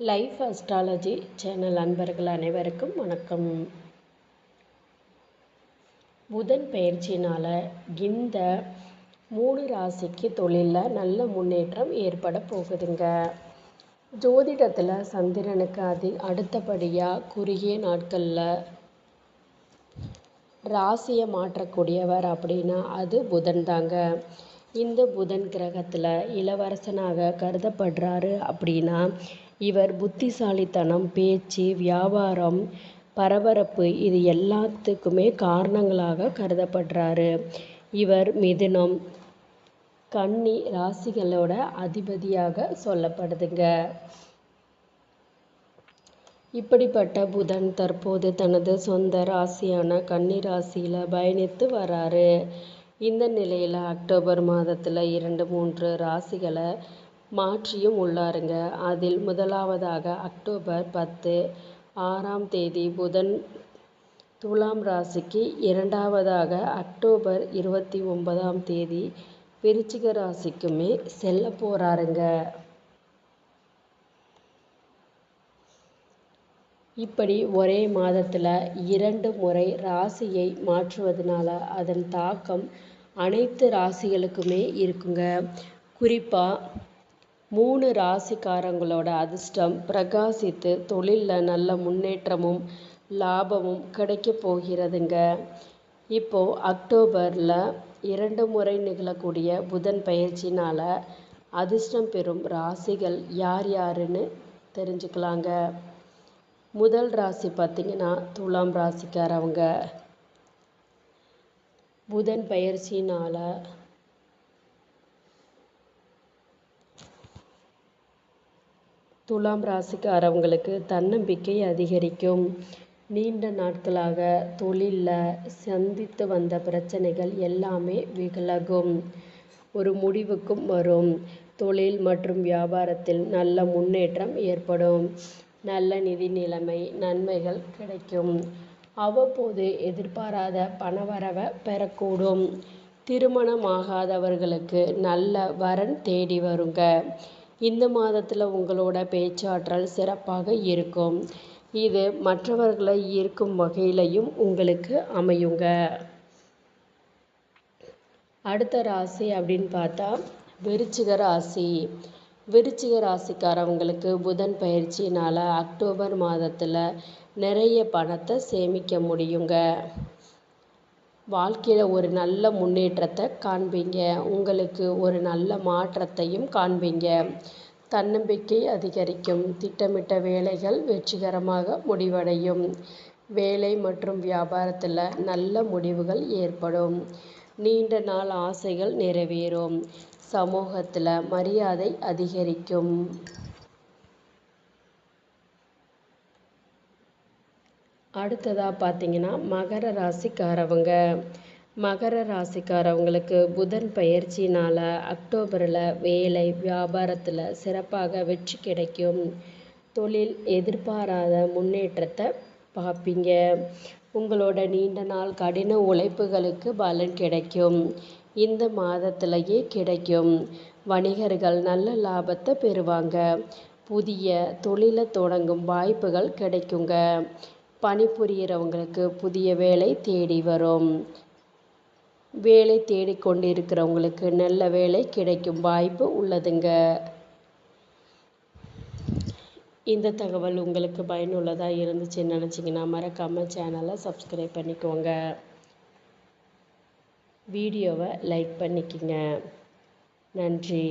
Life astrology channel அன்பர்கள் அனைவருக்கும் வணக்கம். புதன் பயிற்சினால் இந்த மூணு ராசிக்கு தொழிலில் நல்ல முன்னேற்றம் ஏற்பட போகுதுங்க. ஜோதிடத்தில் சந்திரனுக்கு அதி அடுத்தபடியாக குறுகிய நாட்களில் ராசியை மாற்றக்கூடியவர் அப்படின்னா அது புதன் தாங்க. இந்த புதன் கிரகத்தில் இளவரசனாக கருதப்படுறாரு அப்படின்னா இவர் புத்திசாலித்தனம் பேச்சு வியாபாரம் பரபரப்பு இது எல்லாத்துக்குமே காரணங்களாக கருதப்படுறாரு. இவர் மிதுனம் கன்னி ராசிகளோட அதிபதியாக சொல்லப்படுதுங்க. இப்படிப்பட்ட புதன் தற்போது தனது சொந்த ராசியான கன்னி ராசியில் பயணித்து வராரு. இந்த நிலையில் அக்டோபர் மாதத்தில் இரண்டு மூன்று ராசிகளை மாற்றியும் உள்ளாருங்க. அதில் முதலாவதாக அக்டோபர் பத்து ஆறாம் தேதி புதன் துலாம் ராசிக்கு இரண்டாவதாக அக்டோபர் இருபத்தி ஒன்பதாம் தேதி விருச்சிக ராசிக்குமே செல்ல போகிறாருங்க இப்படி ஒரே மாதத்தில் இரண்டு முறை ராசியை மாற்றுவதனால அதன் தாக்கம் அனைத்து ராசிகளுக்குமே இருக்குங்க. குறிப்பாக மூணு ராசிக்காரங்களோட அதிர்ஷ்டம் பிரகாசித்து தொழிலில் நல்ல முன்னேற்றமும் லாபமும் கிடைக்க போகிறதுங்க. இப்போது அக்டோபரில் இரண்டு முறை நிகழக்கூடிய புதன் பயிற்சினால் அதிர்ஷ்டம் பெறும் ராசிகள் யார் யாருன்னு தெரிஞ்சுக்கலாங்க. முதல் ராசி பார்த்திங்கன்னா துலாம் ராசிக்காரவங்க. புதன் பயிற்சினால் துலாம் ராசிக்காரவங்களுக்கு தன்னம்பிக்கை அதிகரிக்கும். நீண்ட நாட்களாக தொழிலில் சந்தித்து வந்த பிரச்சனைகள் எல்லாமே விலகும். ஒரு முடிவுக்கும் வரும். தொழில் மற்றும் வியாபாரத்தில் நல்ல முன்னேற்றம் ஏற்படும். நல்ல நிதி நிலைமை நன்மைகள் கிடைக்கும். அவ்வப்போது எதிர்பாராத பணவரவை பெறக்கூடும். திருமணமாகாதவர்களுக்கு நல்ல வரன் தேடி வருங்க. இந்த மாதத்தில் உங்களோட பேச்சாற்றல் சிறப்பாக இருக்கும். இது மற்றவர்களை ஈர்க்கும் வகையிலையும் உங்களுக்கு அமையுங்க. அடுத்த ராசி அப்படின்னு பார்த்தா விருச்சிக ராசி. விருச்சிக ராசிக்காரவங்களுக்கு புதன் பயிற்சினால் அக்டோபர் மாதத்தில் நிறைய பணத்தை சேமிக்க முடியுங்க. வாழ்க்கையில் ஒரு நல்ல முன்னேற்றத்தை காண்பீங்க. உங்களுக்கு ஒரு நல்ல மாற்றத்தையும் காண்பீங்க. தன்னம்பிக்கை அதிகரிக்கும். திட்டமிட்ட வேலைகள் வெற்றிகரமாக முடிவடையும். வேலை மற்றும் வியாபாரத்தில் நல்ல முடிவுகள் ஏற்படும். நீண்ட நாள் ஆசைகள் நிறைவேறும். சமூகத்தில் மரியாதை அதிகரிக்கும். அடுத்ததாக பார்த்தீங்கன்னா மகர ராசிக்காரவங்க. மகர ராசிக்காரவங்களுக்கு புதன் பயிற்சினால் அக்டோபரில் வேலை வியாபாரத்தில் சிறப்பாக வெற்றி கிடைக்கும். தொழில் எதிர்பாராத முன்னேற்றத்தை பார்ப்பீங்க உங்களோட நீண்ட நாள் கடின உழைப்புகளுக்கு பலன் கிடைக்கும். இந்த மாதத்திலேயே கிடைக்கும். வணிகர்கள் நல்ல லாபத்தை பெறுவாங்க. புதிய தொழிலை தொடங்கும் வாய்ப்புகள் கிடைக்குங்க. பணிபுரிகிறவங்களுக்கு புதிய வேலை தேடி வரும். வேலை தேடிக்கொண்டு இருக்கிறவங்களுக்கு நல்ல வேலை கிடைக்கும் வாய்ப்பு உள்ளதுங்க. இந்த தகவல் உங்களுக்கு பயனுள்ளதாக இருந்துச்சுன்னு நினச்சிங்கன்னா மறக்காமல் சேனலை சப்ஸ்கிரைப் பண்ணிக்கோங்க. வீடியோவை லைக் பண்ணிக்கோங்க. நன்றி.